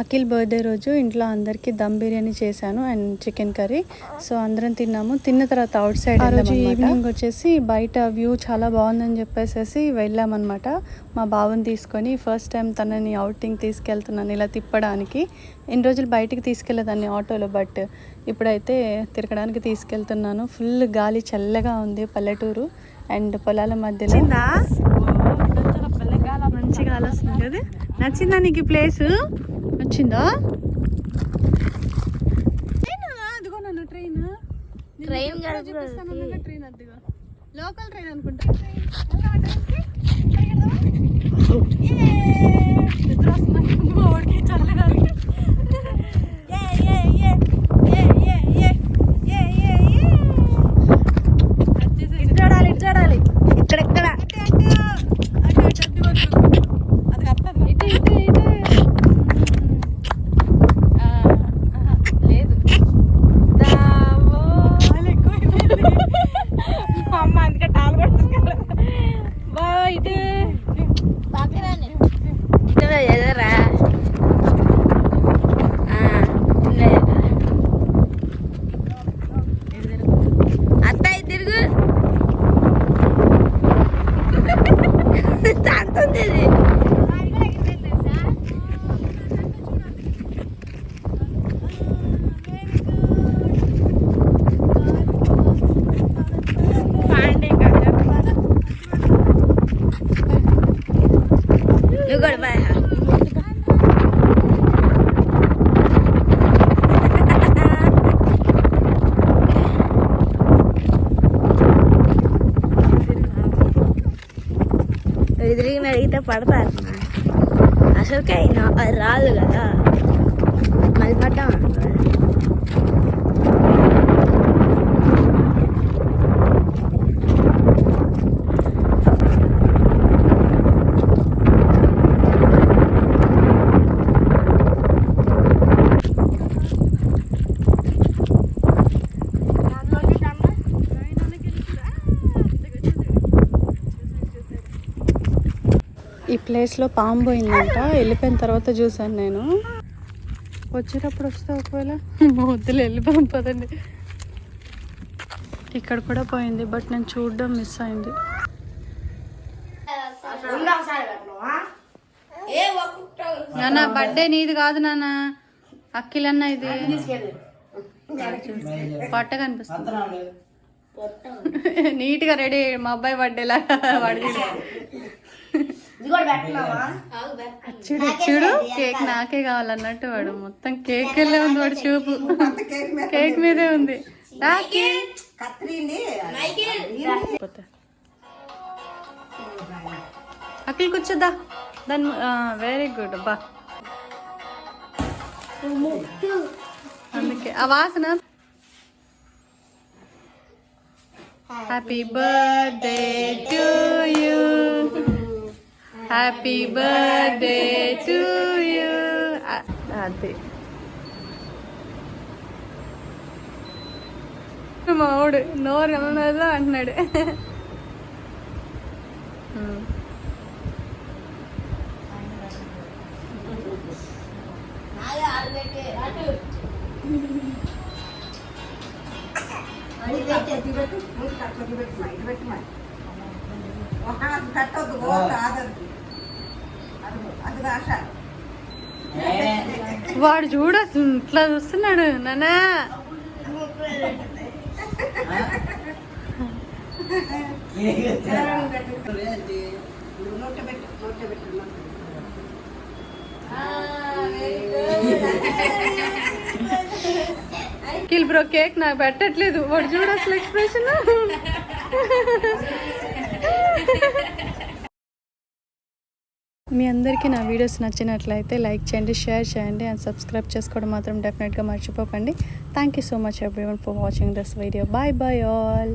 Akhil birthday రోజు ఇంట్లో అందరికీ దమ్ బిర్యానీ చేశాను అండ్ చికెన్ కర్రీ. సో అందరం తిన్నాము. తిన్న తర్వాత అవుట్ సైడ్ ఆ రోజు ఈవినింగ్ వచ్చేసి బయట వ్యూ చాలా బాగుందని చెప్పేసి వెళ్ళామన్నమాట. మా బావని తీసుకొని ఫస్ట్ టైం తనని అవుటింగ్ తీసుకెళ్తున్నాను ఇలా తిప్పడానికి. ఇన్ని రోజులు బయటికి తీసుకెళ్ళేదాన్ని ఆటోలో బట్ ఇప్పుడైతే తిరగడానికి తీసుకెళ్తున్నాను. ఫుల్ గాలి చల్లగా ఉంది పల్లెటూరు అండ్ పొలాల మధ్యలో. మంచిగా కదా. నచ్చిందా నీకు ప్లేస్ నచ్చిందా అదిగో నన్ను ట్రైన్? bro, ట్రైన్ అదిగో. లోకల్ ట్రైన్ అనుకుంటా. dedi. తిరిగి అడిగితే పడతారు. అసలుకే అది రాదు కదా. ప్లేస్లో పాము పోయిందంట. వెళ్ళిపోయిన తర్వాత చూసాను నేను. వచ్చేటప్పుడు వస్తే ఒకవేళ వద్దులు వెళ్ళిపోయాం పదండి. ఇక్కడ కూడా పోయింది బట్ నేను చూడడం మిస్ అయింది. నాన్న బర్త్డే నీది కాదు నాన్న. అక్కిలన్న ఇది. పొట్ట కనిపిస్తుంది. నీట్గా రెడీ మా అబ్బాయి బర్త్డేలా వాడి చూడు చూడు కేక్ నాకే కావాలన్నట్టు వాడు మొత్తం కేక్ వెళ్ళే ఉంది వాడు చూపు. కేక్ మీదే ఉంది. అఖిల్ కూర్చోద్దా దాని వెరీ గుడ్ బా. అందుకే. ఆ వాసన? Happy birthday to you happy birthday to you అదే మావుడు నోరు అన్నదో అంటున్నాడు ఉమ్. వాడు చూడ ఇట్లా చూస్తున్నాడు నానా. కిల్ బ్రో కేక్ నాకు పెట్టట్లేదు. వాడు చూడు అసలు ఎక్స్ప్రెషన్ మీ అందరికీ నా వీడియోస్ నచ్చినట్లయితే లైక్ చేయండి షేర్ చేయండి అండ్ సబ్స్క్రైబ్ చేసుకోవడం మాత్రం డెఫినెట్గా మర్చిపోకండి. Thank you so much everyone for watching this video bye bye all